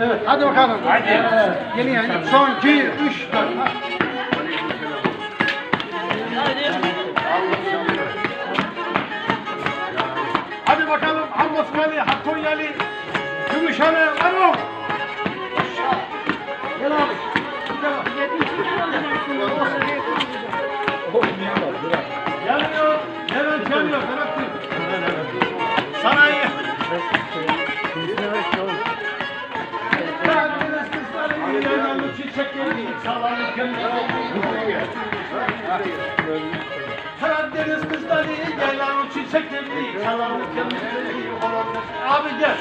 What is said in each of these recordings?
Evet hadi bakalım. Hadi. Evet, Yeni yayın. Son 2, 3, 4. Hadi bakalım Hamosmali, Hakkonyali, Gümüşhane, Karadeniz kızları yaylanlı çiçekleri çalarken Abi gel.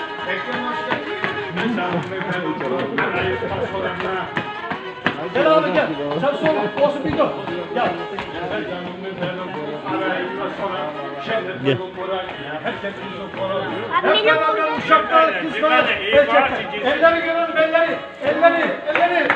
Gel abi gel. Sen sol olsun bir dur. Gel. Gel. Hep beraber uşaklar, kızlar. Elleri görün, elleri, elleri, elleri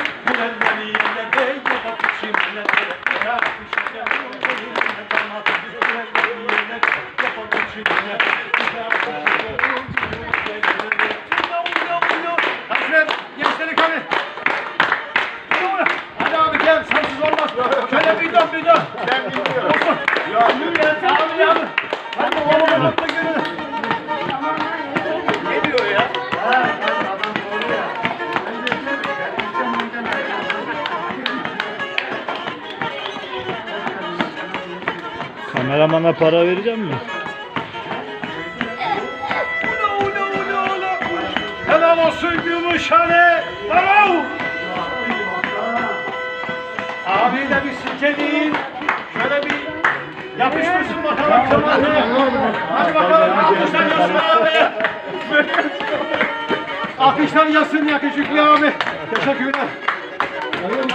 Kameramana para vereceğim mi? Helal olsun Gümüşhane. Bravo. Abi de bir silkeleyin. Şöyle bir yapıştırsın bakalım Kemal'e. Hadi bakalım alkışlar yazsın abi. Alkışlar yazsın yakışıklı abi. Teşekkürler.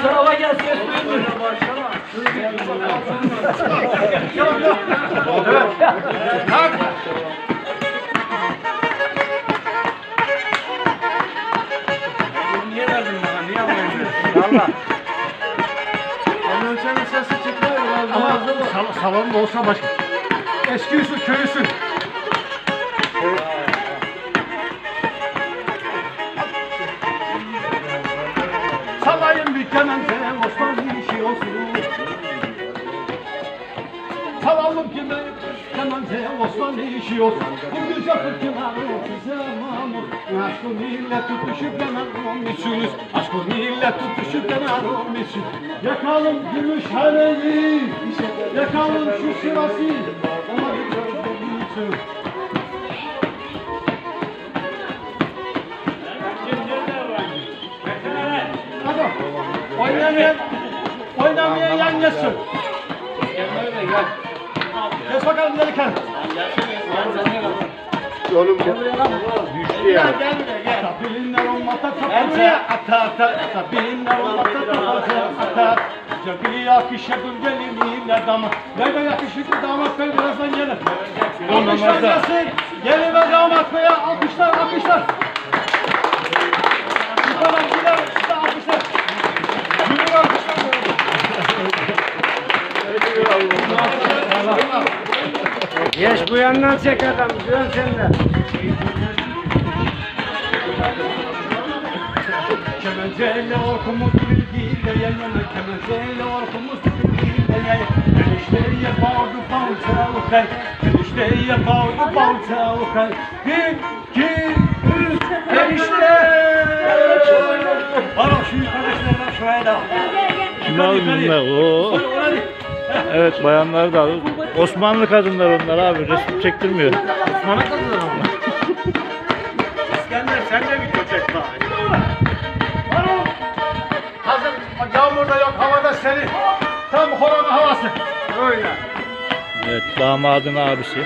Tarafa gelsin. Yok yok. Olsa başka. Eski usul köy usul. Salayım kemente Osmanlı işi olsun. Salalım ki ben kemente Osmanlı işi olsun. Bu güzel fırtınalı bize mamur. Aşkı millet tutuşup yanarım içiniz. Aşkı millet tutuşup yanarım için. Yakalım Gümüşhane'yi. Yakalım şu sırası. Ona bir. Hadi. Oynamayan, oynamayan yan geçsin. Geç bakalım delikanlı. Oğlum düştü ya. Gel buraya gel. Tabilinler olmata tapınıyor. Ata ata. Tabilinler olmata tapınıyor. Ata. Cebili yakışa gülgeliyle damat. Nerede yakışıklı damat bey birazdan gelir. Alkışlar gelsin. Gelin ve damat beye alkışlar alkışlar. Yukarı gider. Yandan çek adam. Dön sen de. Kemenceyle orkumuz bilgiyle yan yana Kemenceyle orkumuz bilgiyle yan yana Enişteye bağırdı balta ukay Enişteye bağırdı balta ukay Bir, iki, üç, enişte Bana şu kardeşlerden şuraya da Kim aldı bunlar? Evet bayanlar da alır. Osmanlı kadınlar onlar abi. Resim çektirmiyor. Osman'a kadar ama İskender sen de bir köçek var Baro Hazır yağmur da yok havada serin Tam korona havası Öyle Evet damadın abisi.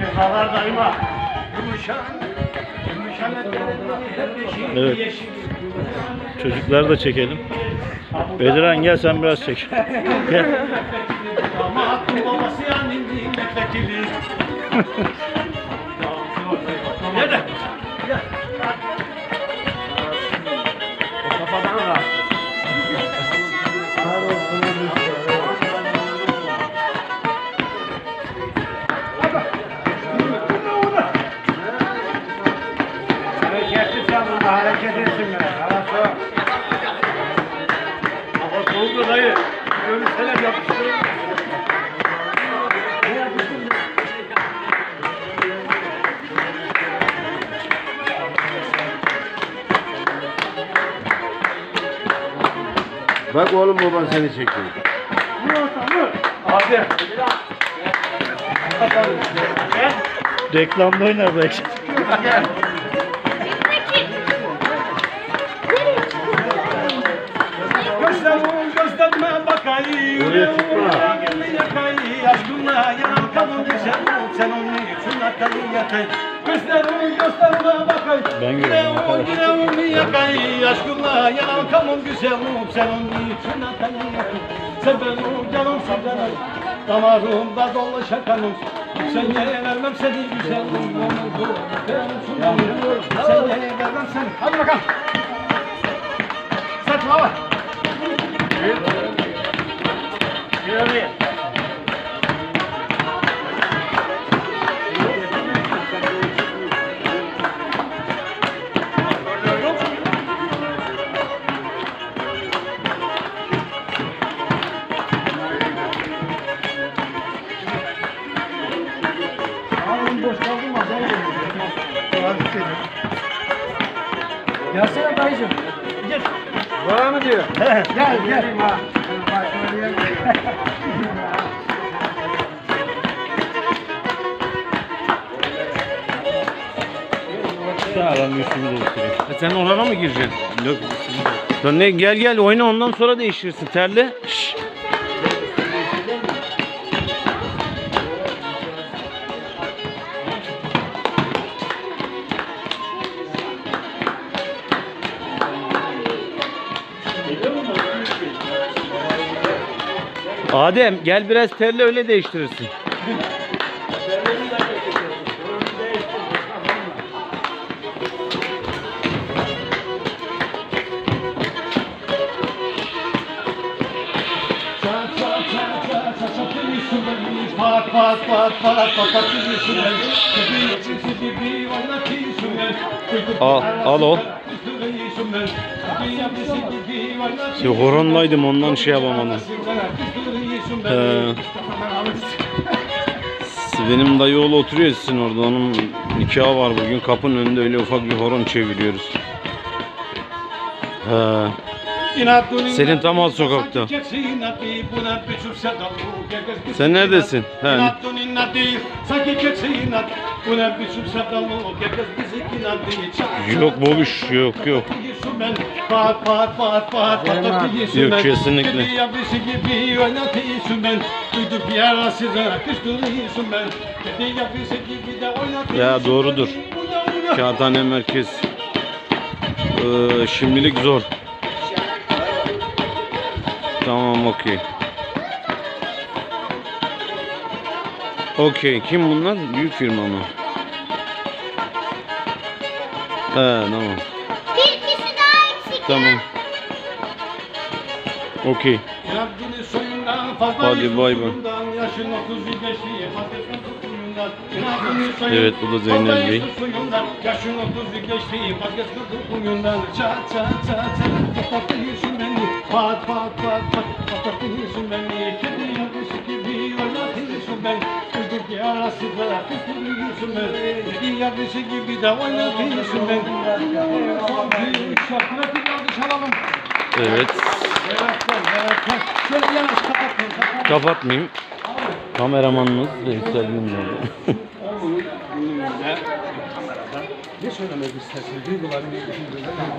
Cezalar daima. Gümüşhan. Evet. Çocukları da çekelim. Bediran gel sen biraz çek. Gel. Nerede? Bak oğlum baban seni çekiyor. Hadi. Reklamda oynar belki. Gözlerime bakayım. Oraya çıkma. Akayım yakayım. Gözlerim gözlerime bakayım. Ben görüyorum arkadaş. Yüreğimi yakayım. Aşkınla yanan kadın güzel. Sen onun için akayım yakayım. Sen benim canım. Damarımda dolaşan kanım. Sen yere vermem seni güzel. Benim sunamıyorum. Sen yere vermem seni. Hadi bakalım. Sen hava. Gelsene diyor? Gel gel. Sağlam üstümü değiştireyim. E sen orana mı gireceksin? Yok. Lan ne gel gel oyna ondan sonra değiştirirsin terle. Şşş. Adem gel biraz terle öyle değiştirirsin. Pat pat pat pat. Al, al o. Şey, horondaydım ondan şey yapamadım. He. Benim dayı oğlu oturuyor sizin orada. Onun nikahı var bugün. Kapının önünde öyle ufak bir horon çeviriyoruz. He. Senin tam alt sokakta. Sen neredesin? He. Yok bobuş yok yok. Yok, kesinlikle. Ya doğrudur. Kağıthane merkez. Ee, şimdilik zor. Tamam okey. Okey. Kim bunlar? Büyük firma mı? He tamam. Bir kişi daha eksik. Tamam. Okey. Rabbini soyundan fazla Hadi bay bay. Yaşın otuz geçti patatesin suyundan. Rabbini soyundan, Evet, bu da Zeynep fazla Bey. yüzü suyundan, Yaşın otuz geçti patatesin suyundan. Çat çat çat çat patlatıyorsun beni. Pat pat pat pat patlatıyorsun beni. Kedi yapısı gibi oynatıyorsun ben. Duyduk yarası da kıtırıyorsun ben. Kedi yapısı gibi de oynatıyorsun ben. Şarkıları bir alkış alalım. Evet. Kapatmayayım. Kameramanımız Veysel Gündoğdu. Ne söylemek istersin?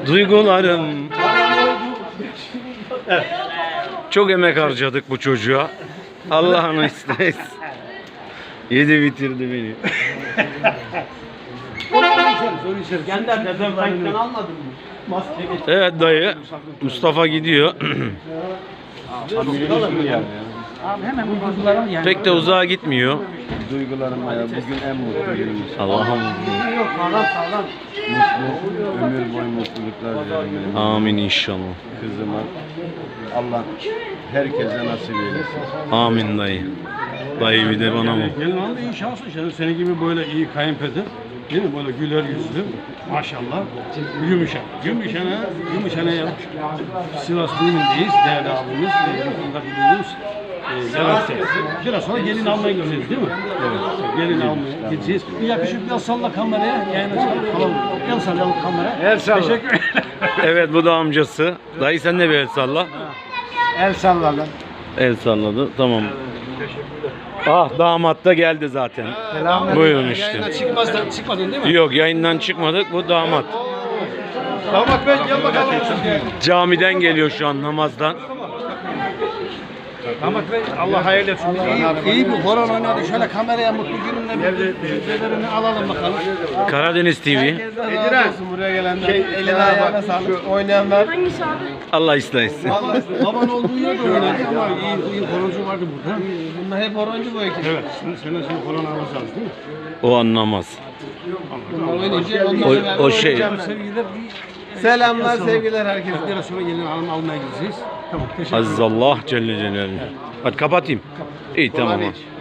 Duygularım. Çok emek harcadık bu çocuğa. Allah'ını isteriz. Yedi bitirdi beni. Dezenfektan almadın mı? Maske. Evet dayı. Mustafa gidiyor. Abi duygularım yani. Pek de uzağa gitmiyor. Duygularım ya bugün en mutlu günümüz. Allah'ım. Yok sağlam sağlam. Mutlu, ömür boyu mutluluklar dilerim Amin inşallah. kızıma. Allah herkese nasip eylesin. Amin dayı. Dayı bir de bana bak. Gelin şanslı canım. Senin gibi böyle iyi kayınpeder. Değil mi? Böyle güler yüzlü. Maşallah. Gümüşhane. Gümüşhane. Gümüşhane. Sivas Düğün'deyiz. Değerli abimiz. Yakında bildiğimiz. E, Levent teyze. Biraz sonra gelin almaya gideceğiz değil mi? Evet. Gelin almaya gideceğiz. Bir yakışık bir salla kameraya. Yayına çıkalım. Falan. El sallayalım kameraya. El salla. Teşekkür ederim. Evet bu da amcası. Dayı sen de bir el salla. El salladım. El salladı. Tamam. Ah damat da geldi zaten. Buyurun işte. Çıkmazdan çıkmadın değil mi? Yok yayından çıkmadık. Bu damat. Damat Bey gel bakalım. Camiden geliyor şu an namazdan. Damat Bey Allah hayırlı etsin. İyi, iyi bir horon oynadı. Şöyle kameraya mutlu gününde bir düşüncelerini alalım bakalım. Karadeniz TV. Ediren. buraya gelenler. Eline ayağına sağlık. Oynayanlar. Allah ıslah etsin. Vallahi baban olduğu yerde oynadı ama iyi, iyi horoncu vardı burada. Bunlar hep horoncu bu ekip. Evet. Sen, sen şimdi horon alacağız değil mi? O anlamaz. O- sonra o şey-. Selamlar, sevgiler herkese. Biraz sonra gelin hanım almaya gideceğiz. Tamam, teşekkür ederim. Aziz Allah Celle Celaluhu. Hadi kapatayım. İyi tamam. abi.